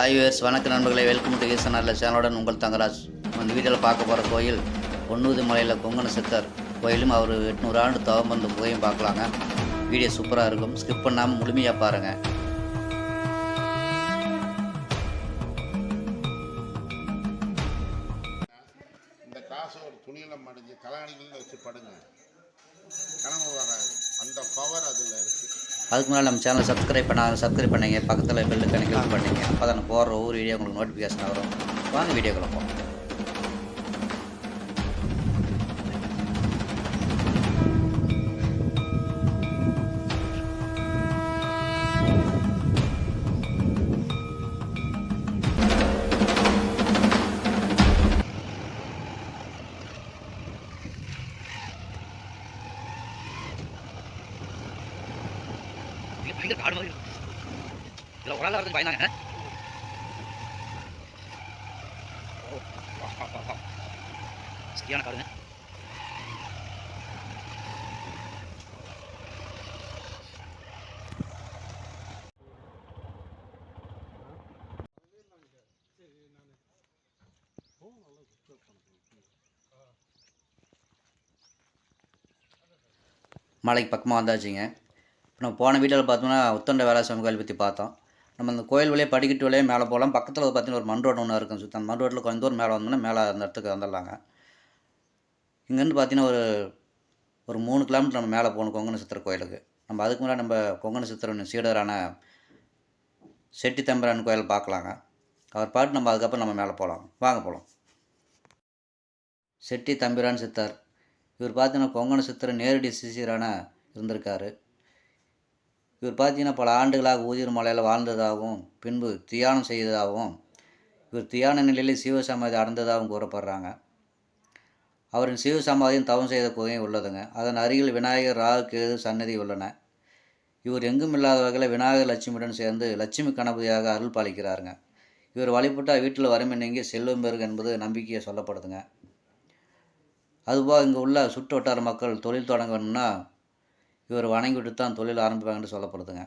ஆய்வர்ஸ் வணக்க நண்பர்களை. Welcome to ஈசன் நல்ல சேனலுடன் உங்கள் தங்கராஜ். அந்த இந்த வீடியோவில் பார்க்க போகிற கோயில் பொன்னூதி மலையில் கொங்கன சித்தர் கோயிலும் அவர் எட்நூறு ஆண்டு தவம் வந்த குகையும் பார்க்கலாங்க. வீடியோ சூப்பராக இருக்கும். ஸ்கிப் பண்ணாமல் முழுமையாக பாருங்கள் இந்த காசு ஒரு துணியில மடிஞ்சு தலகாணிகளில் வச்சு படுங்க. கனவு வராது. அந்த பவர் அதில் இருக்கு. அதுக்கு மேலே நம்ம சேனலை சப்ஸ்கிரைப் பண்ணாத சப்ஸ்கிரைப் பண்ணிங்க பக்கத்தில் பெல்லு கணக்கில் பண்ணிங்க அப்போ தான் போடுற ஒவ்வொரு வீடியோ உங்களுக்கு நோட்டிஃபிகேஷன் வரும். வாங்க வீடியோக்குள்ள போகலாம் பயந்தாங்க சரியான காடுங்க மலைக்கு பக்கமாக வந்தாச்சுங்க. இப்போ நம்ம போன வீடியோவில் பார்த்தோம்னா உத்தண்ட வேளாசாமி கோயில் பற்றி பார்த்தோம். நம்ம அந்த கோயில் வழியே படிக்கட்டு வழியே மேலே போகலாம். பக்கத்தில் பார்த்தீங்கன்னா ஒரு மண் ரோடு ஒன்று இருக்கும் சுத்தம். அந்த மண் ரோட்டில் கொஞ்சம் தூரம் மேலே வந்தோம்னா மேலே அந்த இடத்துக்கு வந்துடலாங்க. இங்கேருந்து பார்த்தீங்கன்னா ஒரு ஒரு மூணு கிலோமீட்டர் நம்ம மேலே போகணும் கொங்கண சித்திர கோயிலுக்கு. நம்ம அதுக்கு முன்னாடி நம்ம கொங்கண சித்திரன் சீடரான செட்டி தம்பிரான் கோயில் பார்க்கலாங்க. அவர் பாட்டு நம்ம அதுக்கப்புறம் நம்ம மேலே போகலாம். வாங்க போகலாம். செட்டி தம்பிரான் சித்தர். இவர் பார்த்தீங்கன்னா கொங்கண சித்திர நேரடி சிசியரான இருந்திருக்காரு. இவர் பார்த்தீங்கன்னா பல ஆண்டுகளாக ஊதிர் மலையில் வாழ்ந்ததாகவும் பின்பு தியானம் செய்ததாகவும் இவர் தியான நிலையில் சிவசமாதி அடைந்ததாகவும் கூறப்படுறாங்க. அவரின் சிவசமாதியும் தவம் செய்த குகையும் உள்ளதுங்க. அதன் அருகில் விநாயகர் ராகு கேது சன்னதி உள்ளன. இவர் எங்கும் இல்லாத வகையில் விநாயகர் லட்சுமியுடன் சேர்ந்து லட்சுமி கணபதியாக அருள் பாலிக்கிறாருங்க. இவர் வழிபட்டால் வீட்டில் வறுமை நீங்கி செல்வம் பெருகு என்பது நம்பிக்கையை சொல்லப்படுதுங்க. அதுபோக இங்கே உள்ள சுற்று வட்டார மக்கள் தொழில் தொடங்க வேணும்னா இவர் வணங்கிட்டு தான் தொழில் ஆரம்பிப்பாங்கன்னு சொல்லப்படுதுங்க.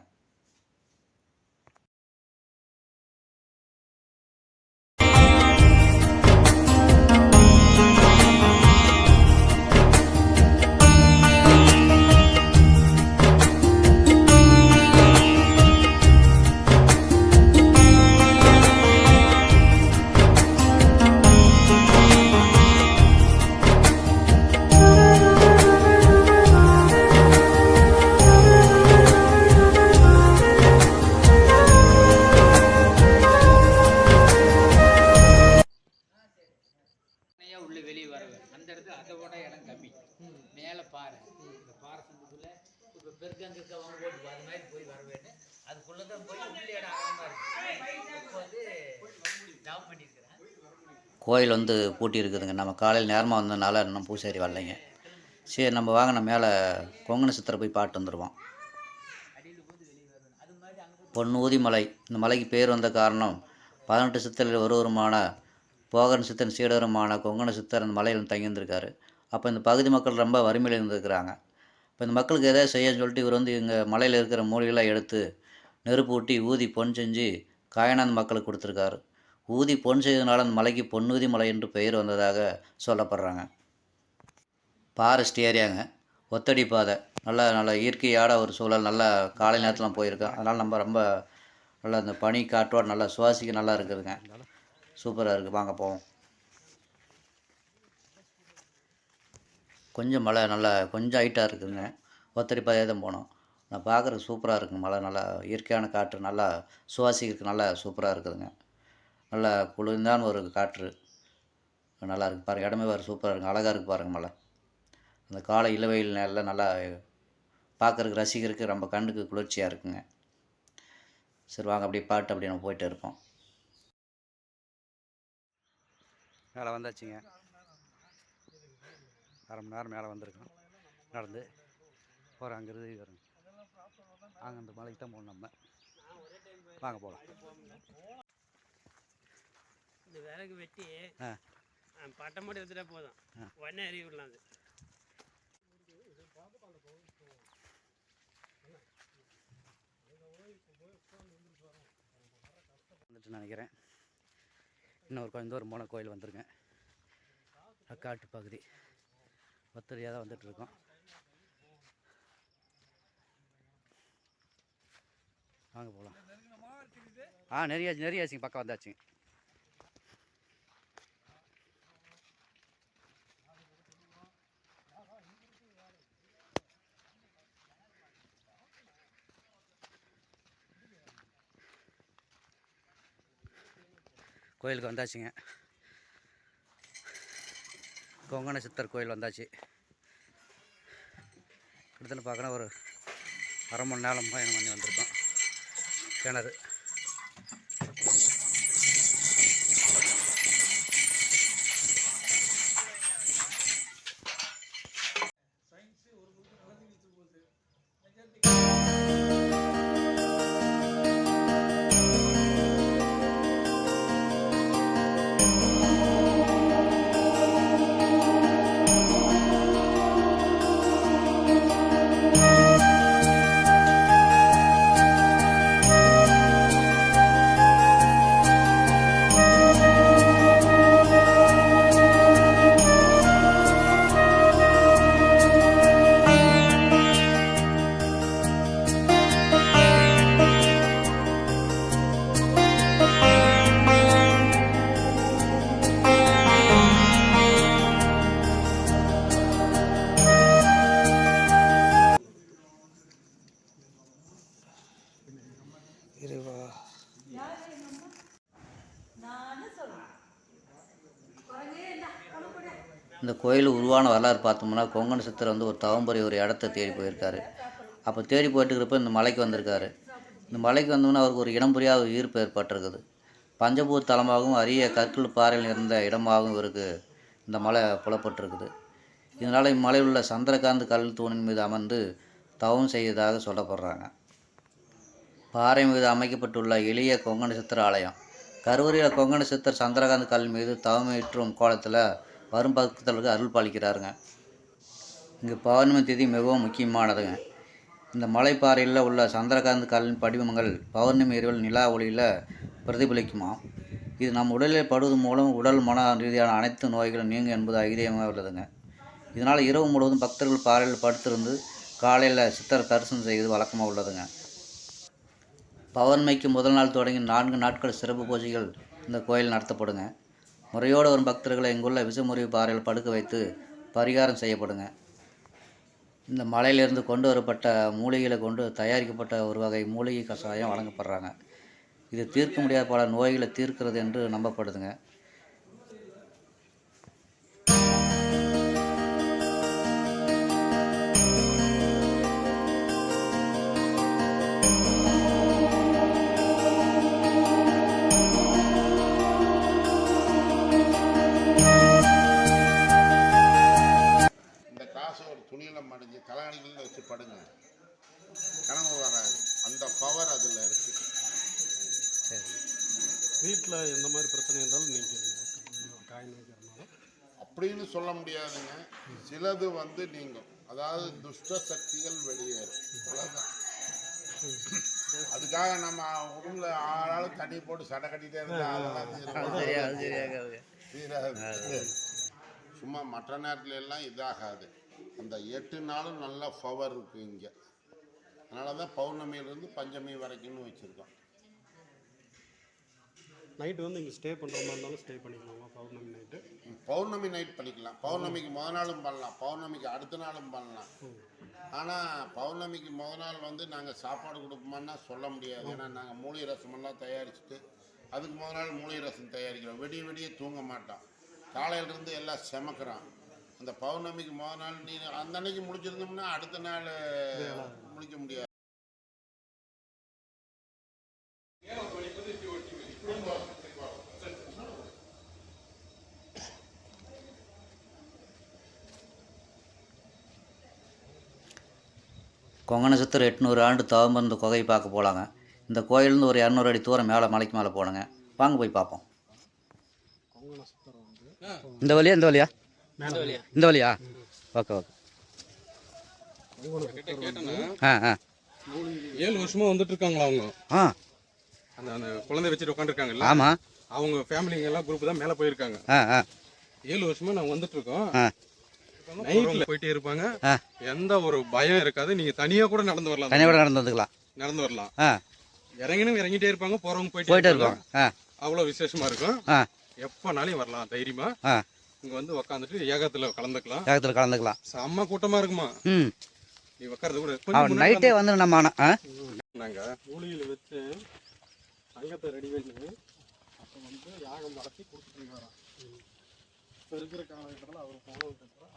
கோயில் வந்து பூட்டி இருக்குதுங்க நம்ம காலையில் நேரமாக வந்ததுனால இன்னும் பூசாரி வரலைங்க. சரி நம்ம வாங்க நம்ம மேலே கொங்கண சித்தரை போய் பாட்டு வந்துடுவோம் பொன்னூதி மலை. இந்த மலைக்கு பேர் வந்த காரணம் பதினெட்டு சித்தரில் ஒருவருமான போகன் சித்தன் சீடருமான கொங்கண சித்தர் அந்த மலையில் தங்கியிருந்திருக்காரு அப்போ இந்த பகுதி மக்கள் ரொம்ப வறுமையில் இருந்திருக்கிறாங்க. இப்போ இந்த மக்களுக்கு எதாவது செய்யன்னு சொல்லிட்டு இவர் வந்து இங்கே மலையில் இருக்கிற மூலிகளாக எடுத்து நெருப்பு ஊட்டி ஊதி பொன் செஞ்சு காயனாந்த் மக்களுக்கு கொடுத்துருக்காரு. ஊதி பொன் செய்ததுனால அந்த மலைக்கு பொன்னூதி மலை என்று பெயர் வந்ததாக சொல்லப்படுறாங்க. ஃபாரஸ்ட் ஏரியாங்க. ஒத்தடி பாதை. நல்ல நல்ல இயற்கையான ஒரு சூழல். நல்லா காலை நேரத்தில் போயிருக்கோம். அதனால் நம்ம ரொம்ப நல்லா இந்த பனி காற்றோட நல்லா சுவாசிக்க நல்லா இருக்குதுங்க. சூப்பராக இருக்குது வாங்க போவோம். கொஞ்சம் மழை நல்லா கொஞ்சம் ஹைட்டாக இருக்குதுங்க. ஒத்தடி பாதையாக தான் போனோம். நான் பார்க்குறதுக்கு சூப்பராக இருக்குங்க. மழை நல்லா இயற்கையான காற்று நல்லா சுவாசிக்கிறதுக்கு நல்லா சூப்பராக இருக்குதுங்க. நல்ல குளிர்ந்தான ஒரு காற்று. நல்லா இருக்குது பாருங்கள் இடமே வேறு சூப்பராக இருக்குது அழகாக இருக்குது பாருங்கள் மலை. அந்த காலை இளவெயில் நேரில் நல்லா பார்க்குறக்கு ரசிக்கிறதுக்கு ரொம்ப கண்ணுக்கு குளிர்ச்சியாக இருக்குங்க. சரி வாங்க அப்படியே பாட்டு அப்படியே நம்ம போயிட்டு இருப்போம். மேலே வந்தாச்சுங்க. அரை மணி நேரம் மேலே வந்திருக்கோம். நடந்து போகிற அங்கேருந்து வருங்க. அங்கே அந்த மலைக்கு தான் போகணும் நம்ம. வாங்க போகலாம். இந்த விறகு வெட்டி பட்டம் மட்டும் எடுத்துட்டா போதும். உடனே எறிய விடலாம் அது. வந்துட்டு நினைக்கிறேன். இன்னொரு கொஞ்சம் தூரம் போன கோயில் வந்துருங்க காட்டு பகுதி. ஒத்தடியாக தான் வந்துட்டு இருக்கோம் வாங்க போகலாம் ஆ நிறைய நிறையாச்சுங்க. பக்கம் வந்தாச்சுங்க. கோயிலுக்கு வந்தாச்சுங்க. கொங்கண சித்தர் கோயில் வந்தாச்சு. இடத்துல பார்க்கணும் ஒரு அரை மணி நேரம் பயணம் பண்ணி வந்திருக்கோம். கிணறு. இந்த கோயில் உருவான வரலாறு பார்த்தோம்னா கொங்கண சித்தர் வந்து ஒரு தவம்பரி ஒரு இடத்த தேடி போயிருக்காரு. அப்போ தேடி போயிட்டு இருக்கிறப்ப இந்த மலைக்கு வந்திருக்காரு. இந்த மலைக்கு வந்தோம்னா அவருக்கு ஒரு இடம் புரியாத ஈர்ப்பு ஏற்பட்டிருக்குது. பஞ்சபூர் தலமாகவும் அரிய கற்கள் பாறையில் இருந்த இடமாகவும் இவருக்கு இந்த மலை புலப்பட்டிருக்குது. இதனால் இம்மலையில் உள்ள சந்திரகாந்த் கல் தூணின் மீது அமர்ந்து தவம் செய்ததாக சொல்லப்படுறாங்க. பாறை மீது அமைக்கப்பட்டுள்ள எளிய கொங்கண சித்தர் ஆலயம். கருவறையில் கொங்கண சித்தர் சந்திரகாந்த் கல் மீது தவமேற்றும் கோலத்தில் வரும் பக்தர்களுக்கு அருள் பாலிக்கிறாருங்க. இங்கே பௌர்ணமி திதி மிகவும் முக்கியமானதுங்க. இந்த மலைப்பாறையில் உள்ள சந்திரகாந்த் கல்லின் படிவங்கள் பௌர்ணமி இரவில் நிலா ஒளியில் பிரதிபலிக்குமா? இது நம் உடலில் படுவது மூலம் உடல் மன ரீதியான அனைத்து நோய்களும் நீங்கும் என்பது ஐதீகமாக உள்ளதுங்க. இதனால் இரவு முழுவதும் பக்தர்கள் பாறையில் படுத்திருந்து காலையில் சித்தர் தரிசனம் செய்வது வழக்கமாக உள்ளதுங்க. பௌர்ணமிக்கு முதல் நாள் தொடங்கி நான்கு நாட்கள் சிறப்பு பூஜைகள் இந்த கோயில் நடத்தப்படுங்க. முறையோடு வரும் பக்தர்களை இங்குள்ள விஷமுறிவு பாறையில் படுக்க வைத்து பரிகாரம் செய்யப்படுங்க. இந்த மலையிலிருந்து கொண்டு வரப்பட்ட மூலிகைகளை கொண்டு தயாரிக்கப்பட்ட ஒரு வகை மூலிகை கஷாயம் வழங்கப்படுறாங்க. இது தீர்க்க முடியாத பல நோய்களை தீர்க்கிறது என்று நம்பப்படுதுங்க. துணியில மடிஞ்சு தலையணிகளில் வச்சு படுங்க. கனவு வராது. அந்த பவர் அதில் இருக்கு. சரி. வீட்டில் எந்த மாதிரி பிரச்சனை இருந்தாலும் நீக்கிடுங்க காயின் அப்படின்னு சொல்ல முடியாதுங்க. சிலது வந்து நீங்கும் அதாவது துஷ்ட சக்திகள் வெளியேறும். அவ்வளவுதான். அதுக்காக நம்ம உடம்புல ஆளாலும் தண்ணி போட்டு சடை கட்டிட்டே இருந்தா அதெல்லாம் தீருமா? தீராது. சும்மா மற்ற நேரத்துல எல்லாம் இதாகாது. அந்த எட்டு நாளும் நல்ல பவர் இருக்கு இங்க. அதனால தான் பௌர்ணமியிலேருந்து பஞ்சமி வரைக்கும்னு வச்சுருக்கோம். நைட்டு வந்து இங்கே ஸ்டே பண்ணுற மாதிரி இருந்தாலும் ஸ்டே பண்ணிக்கலாமா? பௌர்ணமி நைட்டு பௌர்ணமி நைட் பண்ணிக்கலாம். பௌர்ணமிக்கு முத நாளும் பண்ணலாம். பௌர்ணமிக்கு அடுத்த நாளும் பண்ணலாம். ஆனால் பௌர்ணமிக்கு முத நாள் வந்து நாங்கள் சாப்பாடு கொடுப்போமான்னா சொல்ல முடியாது. ஏன்னா நாங்கள் மூலிகை ரசமெல்லாம் தயாரிச்சுட்டு அதுக்கு முத நாள் மூலிகை ரசம் தயாரிக்கிறோம். விடிய விடிய தூங்க மாட்டோம். காலையிலேருந்து எல்லாம் செமக்கிறோம். அந்த பௌர்ணமிக்கு முத நாள் நீ அந்த அன்னைக்கு முடிச்சிருந்தோம்னா அடுத்த நாள் முடிக்க முடியாது. கொங்கண சித்தர் எட்நூறு ஆண்டு தவம் இருந்த குகையை பார்க்க போகலாங்க இந்த கோயிலேருந்து ஒரு இரநூறு அடி தூரம் மேலே மலைக்கு மேலே போகணுங்க வாங்க போய் பார்ப்போம். கொங்கண சுத்தரம் வந்து இந்த வழியா இந்த வழியா? இந்த வழியா? Okay okay. ஆ ஆ. ஏழு வருஷமா வந்துட்டு இருக்காங்களா அவங்க? ஆ. அந்த அந்த குழந்தை வச்சுட்டு உட்காந்துருக்காங்கல்ல ஆமாம் அவங்க ஃபேமிலிங்க எல்லாம் குரூப் தான் மேலே போயிருக்காங்க. ஆ ஆ. ஏழு வருஷமா நாங்கள் வந்துட்டு இருக்கோம். ஆ. நைட்ல போயிட்டே இருப்பாங்க. ஆ. எந்த ஒரு பயம் இருக்காது. நீங்க தனியா கூட நடந்து வரலாம். தனியாக நடந்து வந்துக்கலாம். நடந்து வரலாம். ஆ. இறங்கினும் இறங்கிட்டே இருப்பாங்க போறவங்க போயிட்டே போயிட்டே இருப்பாங்க. இருப்பாங்க. ஆ. அவ்வளவு விசேஷமா இருக்கும். ஆ. எப்பனாலும் வரலாம் தைரியமா. ஆ. இங்க வந்து உக்காந்துட்டு ஏகத்துல கலந்துக்கலாம். ஏகத்தில் கலந்துக்கலாம். செம்ம கூட்டமா இருக்குமா? ம். நீ உட்கார்றது கூட நைட்டே வந்து நம்ம ஆனா ஆ? நாங்க கூலியில வச்சு தங்கத்தை ரெடி பண்ணி அப்போ வந்து யாகம் நடத்தி கொடுத்துட்டு வரோம் இப்போ இருக்கிற காலகட்டத்தில் அவர்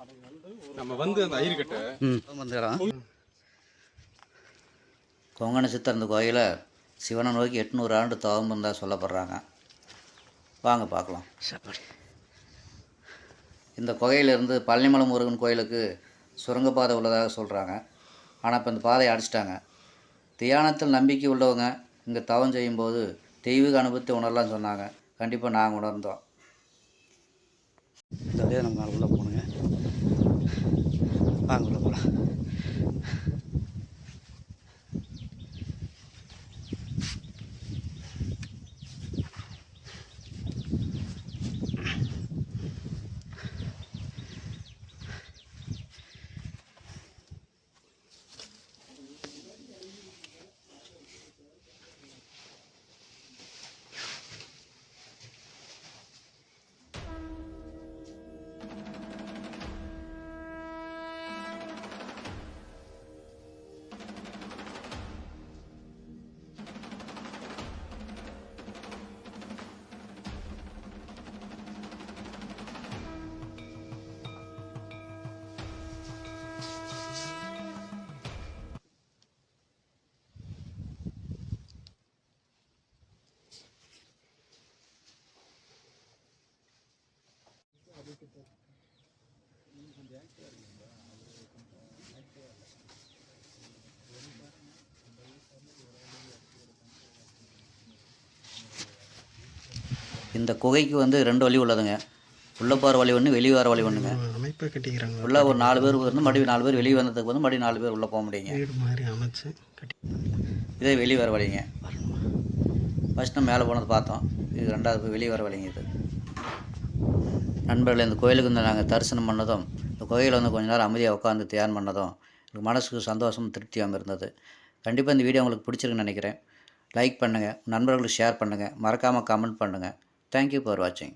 அதை வந்து நம்ம வந்து அந்த ஐயர்கிட்ட வந்துக்கலாம் கொங்கண சித்தர் இந்த கோயிலை சிவனை நோக்கி எட்நூறு ஆண்டு தவம் இருந்தால் சொல்லப்படுறாங்க. வாங்க பார்க்கலாம். சரி இந்த குகையிலிருந்து பழனிமலை முருகன் கோயிலுக்கு சுரங்கப்பாதை உள்ளதாக சொல்கிறாங்க ஆனால் இப்போ இந்த பாதையை அடிச்சிட்டாங்க. தியானத்தில் நம்பிக்கை உள்ளவங்க இங்கே தவம் செய்யும்போது தெய்வீக அனுபவத்தை உணரலாம்னு சொன்னாங்க. கண்டிப்பாக நாங்கள் உணர்ந்தோம். இந்த நம்ம உள்ளே போகணுங்க. வாங்க உள்ள போகலாம் இந்த குகைக்கு வந்து ரெண்டு வழி உள்ளதுங்க. உள்ளே போகிற வழி ஒன்று வெளியே வர வழி ஒன்றுங்க அமைப்பை கட்டிக்கிறாங்க. உள்ளே ஒரு நாலு பேர் வந்து மறுபடியும் நாலு பேர் வெளியே வந்ததுக்கு வந்து மறுபடியும் நாலு பேர் உள்ளே போக முடியுங்க. வீடு மாதிரி அமைச்சு கட்டி இதே வெளியே வர வழிங்க. ஃபஸ்ட் நம்ம மேலே போனது பார்த்தோம். இது ரெண்டாவது வெளியே வர வழிங்க இது. நண்பர்களே இந்த கோயிலுக்கு வந்து நாங்கள் தரிசனம் பண்ணதும் இந்த கோயிலில் வந்து கொஞ்ச நேரம் அமைதியாக உட்காந்து தியானம் பண்ணதும் எனக்கு மனசுக்கு சந்தோஷம் திருப்தியாகவும் இருந்தது. கண்டிப்பாக இந்த வீடியோ உங்களுக்கு பிடிச்சிருக்குன்னு நினைக்கிறேன். லைக் பண்ணுங்கள் நண்பர்களுக்கு ஷேர் பண்ணுங்கள் மறக்காமல் கமெண்ட் பண்ணுங்கள் தேங்க்யூ ஃபார் வாட்சிங்